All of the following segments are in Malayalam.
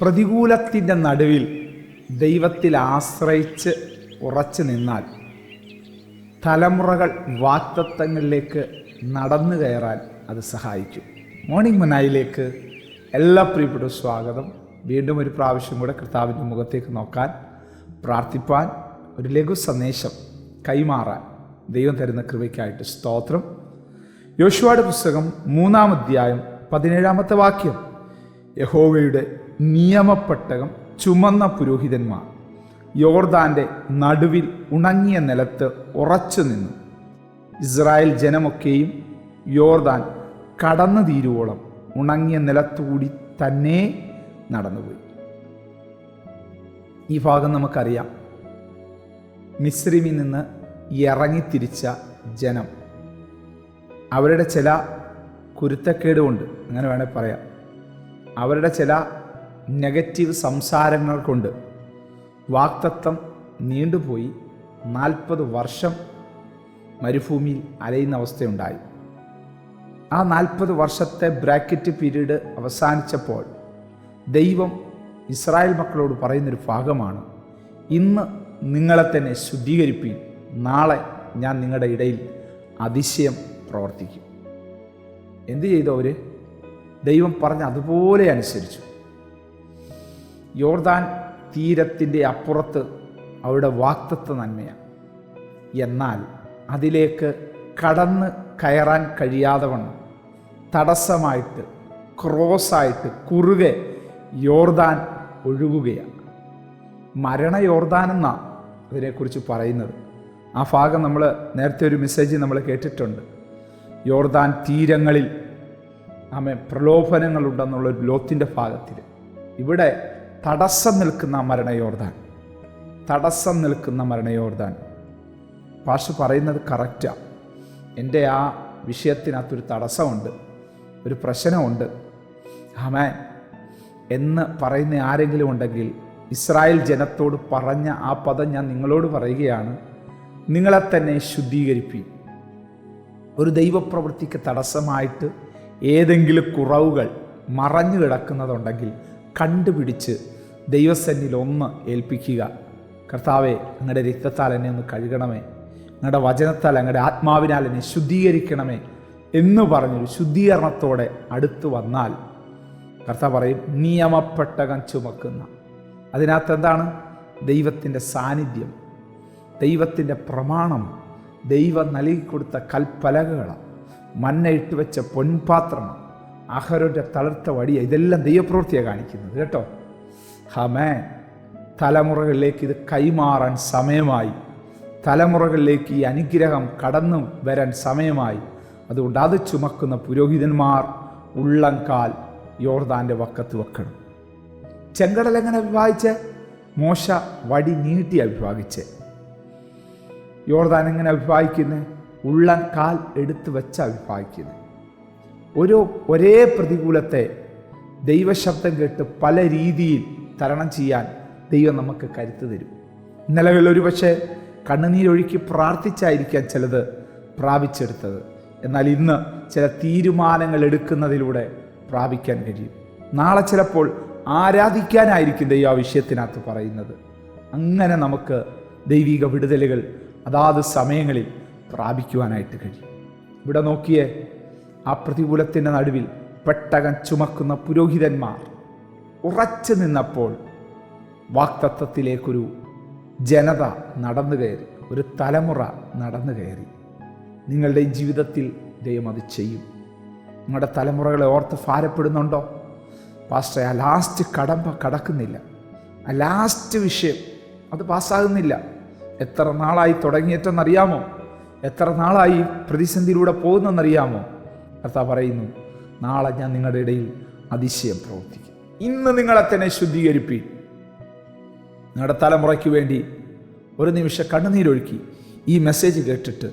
പ്രതികൂലത്തിന്റെ നടുവിൽ ദൈവത്തിൽ ആശ്രയിച്ച് ഉറച്ചു നിന്നാൽ തലമുറകൾ വാക്തത്വങ്ങളിലേക്ക് നടന്നു കയറാൻ അത് സഹായിക്കും. മോർണിംഗ് മനായിലേക്ക് എല്ലാ പ്രിയപ്പെട്ട സ്വാഗതം. വീണ്ടും ഒരു പ്രാവശ്യം കൂടെ കർത്താവിന്റെ മുഖത്തേക്ക് നോക്കാൻ പ്രാർത്ഥിപ്പാൻ ഒരു ലഘു സന്ദേശം കൈമാറാൻ ദൈവം തരുന്ന കൃപയ്ക്കായിട്ട് സ്തോത്രം. യോശുവയുടെ പുസ്തകം മൂന്നാം അധ്യായം പതിനേഴാമത്തെ വാക്യം. യഹോവയുടെ നിയമപ്പെട്ടകം ചുമന്ന പുരോഹിതന്മാർ യോർദാന്റെ നടുവിൽ ഉണങ്ങിയ നിലത്ത് ഉറച്ചു നിന്നു. ഇസ്രായേൽ ജനമൊക്കെയും യോർദാൻ കടന്നു തീരുവോളം ഉണങ്ങിയ നിലത്തുകൂടി തന്നെ നടന്നുപോയി. ഈ ഭാഗം നമുക്കറിയാം. മിസ്രിമിൽ നിന്ന് ഇറങ്ങിത്തിരിച്ച ജനം. അവരുടെ ചില കുരുത്തക്കേട് കൊണ്ട് അങ്ങനെ വേണേൽ പറയാം. അവരുടെ ചില നെഗറ്റീവ് സംസാരങ്ങൾ കൊണ്ട് വാക്തത്വം നീണ്ടുപോയി നാൽപ്പത് വർഷം മരുഭൂമിയിൽ അലയുന്ന അവസ്ഥയുണ്ടായി. ആ നാൽപ്പത് വർഷത്തെ ബ്രാക്കറ്റ് പീരീഡ് അവസാനിച്ചപ്പോൾ ദൈവം ഇസ്രായേൽ മക്കളോട് പറയുന്നൊരു ഭാഗമാണ് ഇന്ന് നിങ്ങളെ തന്നെ ശുദ്ധീകരിപ്പീൻ നാളെ ഞാൻ നിങ്ങളുടെ ഇടയിൽ അതിശയം പ്രവർത്തിക്കും. എന്തു ചെയ്തു ദൈവം പറഞ്ഞ അതുപോലെ അനുസരിച്ചു. യോർദാൻ തീരത്തിന്റെ അപ്പുറത്ത് അവരുടെ വാക്തത്വ നന്മയാണ്. എന്നാൽ അതിലേക്ക് കടന്ന് കയറാൻ കഴിയാതെ വണ്ണം തടസ്സമായിട്ട് ക്രോസായിട്ട് കുറുകെ യോർദാൻ ഒഴുകുകയാണ്. മരണ യോർദാൻ എന്നാണ് അതിനെക്കുറിച്ച് പറയുന്നത്? ആ ഭാഗം നമ്മൾ നേരത്തെ ഒരു മെസ്സേജ് നമ്മൾ കേട്ടിട്ടുണ്ട്. യോർദാൻ തീരങ്ങളിൽ ആമെ പ്രലോഭനങ്ങളുണ്ടെന്നുള്ള ലോത്തിന്റെ ഭാഗത്തിൽ. ഇവിടെ തടസ്സം നിൽക്കുന്ന മരണയോർദാൻ തടസ്സം നിൽക്കുന്ന മരണയോർദാൻ പാഷ പറയുന്നത് കറക്റ്റാണ് എന്റെ ആ വിഷയത്തിനകത്തൊരു തടസ്സമുണ്ട്. ഒരു പ്രശ്നമുണ്ട്. ആമേൻ. എന്ന് പറയുന്ന ആരെങ്കിലും ഉണ്ടെങ്കിൽ ഇസ്രായേൽ ജനത്തോട് പറഞ്ഞ ആ പദം ഞാൻ നിങ്ങളോട് പറയുകയാണ്. നിങ്ങളെ തന്നെ ശുദ്ധീകരിപ്പി ഒരു ദൈവപ്രവൃത്തിക്ക് തടസ്സമായിട്ട് ഏതെങ്കിലും കുറവുകൾ മറഞ്ഞു കിടക്കുന്നതുണ്ടെങ്കിൽ കണ്ടുപിടിച്ച് ദൈവസന്നിൽ ഒന്ന് ഏൽപ്പിക്കുക. കർത്താവെ അങ്ങയുടെ രക്തത്താൽ എന്നെ ഒന്ന് കഴുകണമേ. അങ്ങയുടെ വചനത്താൽ അങ്ങയുടെ ആത്മാവിനാൽ എന്നെ ശുദ്ധീകരിക്കണമേ എന്ന് പറഞ്ഞൊരു ശുദ്ധീകരണത്തോടെ അടുത്തു വന്നാൽ കർത്താവ് പറയും നിയമപ്പെട്ടകം ചുമക്കുന്ന. അതിനകത്ത് എന്താണ്? ദൈവത്തിന്റെ സാന്നിധ്യം ദൈവത്തിന്റെ പ്രമാണം ദൈവം നൽകിക്കൊടുത്ത കൽപ്പലകകളാണ്. മന്ന ഇട്ട് വെച്ച പൊൻപാത്രം അഹരുടെ തളർത്ത വടിയ ഇതെല്ലാം ദൈവപ്രവൃത്തിയാണ് കാണിക്കുന്നത് കേട്ടോ? ഹമേ തലമുറകളിലേക്ക് ഇത് കൈമാറാൻ സമയമായി. തലമുറകളിലേക്ക് ഈ അനുഗ്രഹം കടന്നു വരാൻ സമയമായി. അതുകൊണ്ട് അത് ചുമക്കുന്ന പുരോഹിതന്മാർ ഉള്ളംകാൽ യോർദാന്റെ വക്കത്ത് വെക്കണം. ചെങ്കടൽ എങ്ങനെ വിഭാഗിച്ച് മോശ വടി നീട്ടി അഭിഭാഗിച്ച് യോർദാൻ എങ്ങനെ അഭിഭാഗിക്കുന്നത് ഉള്ളംകാൽ എടുത്തു വെച്ച അഭിഭാഗിക്കുന്നത് ഒരു ഒരേ പ്രതികൂലത്തെ ദൈവശബ്ദം കേട്ട് പല രീതിയിൽ തരണം ചെയ്യാൻ ദൈവം നമുക്ക് കരുത്ത് തരും. നിലവിൽ ഒരു പക്ഷേ കണ്ണുനീരൊഴുക്കി പ്രാർത്ഥിച്ചായിരിക്കാം ചിലത് പ്രാപിച്ചെടുത്തത്. എന്നാൽ ഇന്ന് ചില തീരുമാനങ്ങൾ എടുക്കുന്നതിലൂടെ പ്രാപിക്കാൻ കഴിയും. നാളെ ചിലപ്പോൾ ആരാധിക്കാനായിരിക്കും ദൈവം വിഷയത്തിനകത്ത് പറയുന്നത്. അങ്ങനെ നമുക്ക് ദൈവിക വിടുതലുകൾ അതാത് സമയങ്ങളിൽ പ്രാപിക്കുവാനായിട്ട് കഴിയും. ഇവിടെ നോക്കിയേ ആ പ്രതികൂലത്തിന്റെ നടുവിൽ പെട്ടകം ചുമക്കുന്ന പുരോഹിതന്മാർ ഉറച്ചു നിന്നപ്പോൾ വാക്തത്വത്തിലേക്കൊരു ജനത നടന്നു കയറി ഒരു തലമുറ നടന്നു കയറി. നിങ്ങളുടെ ജീവിതത്തിൽ ദൈവം അത് ചെയ്യും. നിങ്ങളുടെ തലമുറകളെ ഓർത്ത് ഭാരപ്പെടുന്നുണ്ടോ? പാസ്റ്റർ ആ ലാസ്റ്റ് കടമ്പ കടക്കുന്നില്ല. ആ ലാസ്റ്റ് വിഷയം അത് പാസ്സാകുന്നില്ല. എത്ര നാളായി തുടങ്ങിയിട്ടെന്നറിയാമോ എത്ര നാളായി പ്രതിസന്ധിയിലൂടെ പോകുന്നെന്നറിയാമോ? കർത്താവ് പറയുന്നു നാളെ ഞാൻ നിങ്ങളുടെ ഇടയിൽ അതിശയം പ്രവർത്തിക്കും. ഇന്ന് നിങ്ങളെ തന്നെ ശുദ്ധീകരിപ്പി നിങ്ങളുടെ തലമുറയ്ക്ക് വേണ്ടി ഒരു നിമിഷം കണ്ണുനീരൊഴുക്കി ഈ മെസ്സേജ് കേട്ടിട്ട്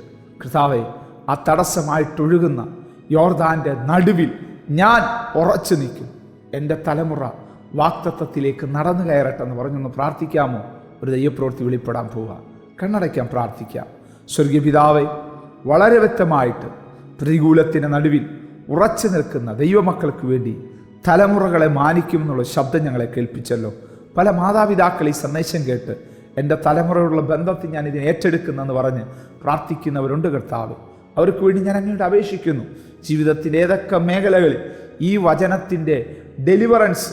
കർത്താവെ ആ തടസ്സമായിട്ടൊഴുകുന്ന യോർദാന്റെ നടുവിൽ ഞാൻ ഉറച്ചു നിൽക്കും. എന്റെ തലമുറ വാക്തത്വത്തിലേക്ക് നടന്നു കയറട്ടെ എന്ന് പറഞ്ഞൊന്ന് പ്രാർത്ഥിക്കാമോ? ഒരു ദൈവപ്രവൃത്തി വെളിപ്പെടാൻ പോവുക. കണ്ണടയ്ക്കാൻ പ്രാർത്ഥിക്കാം. സ്വർഗീയ പിതാവെ വളരെ വ്യക്തമായിട്ട് പ്രതികൂലത്തിന്റെ നടുവിൽ ഉറച്ചു നിൽക്കുന്ന ദൈവമക്കൾക്ക് വേണ്ടി തലമുറകളെ മാനിക്കുമെന്നുള്ള ശബ്ദം ഞങ്ങളെ കേൾപ്പിച്ചല്ലോ. പല മാതാപിതാക്കൾ ഈ സന്ദേശം കേട്ട് എന്റെ തലമുറയുള്ള ബന്ധത്തിൽ ഞാൻ ഇതിനെ ഏറ്റെടുക്കുന്നെന്ന് പറഞ്ഞ് പ്രാർത്ഥിക്കുന്നവരുണ്ട് കർത്താവ്. അവർക്ക് വേണ്ടി ഞാൻ അങ്ങോട്ട് അപേക്ഷിക്കുന്നു. ജീവിതത്തിന്റെ ഏതൊക്കെ മേഖലകളിൽ ഈ വചനത്തിന്റെ ഡെലിവറൻസ്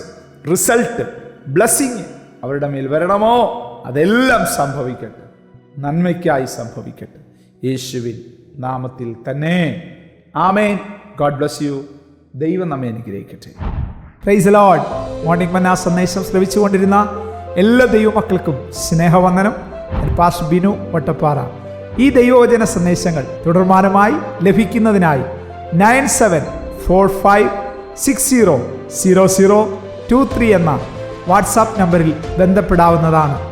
റിസൾട്ട് ബ്ലസ്സിങ് അവരുടെ മേൽ വരണമോ? അതെല്ലാം സംഭവിക്കട്ടെ. നന്മയ്ക്കായി സംഭവിക്കട്ടെ. യേശുവിൻ നാമത്തിൽ തന്നെ. ആമേൻ. God bless you. ദൈവം നമ്മെ അനുഗ്രഹിക്കട്ടെ. പ്രൈസ് ലോഡ് മോർണിംഗ് മന്ന സന്ദേശം ശ്രവിച്ചുകൊണ്ടിരുന്ന എല്ലാ ദൈവമക്കൾക്കും സ്നേഹവന്ദനം. പാസ് ബിനു വട്ടപ്പാറ. ഈ ദൈവവചന സന്ദേശങ്ങൾ തുടർമാനമായി ലഭിക്കുന്നതിനായി nine seven four five six zero zero zero two three എന്ന വാട്സാപ്പ് നമ്പറിൽ ബന്ധപ്പെടാവുന്നതാണ്.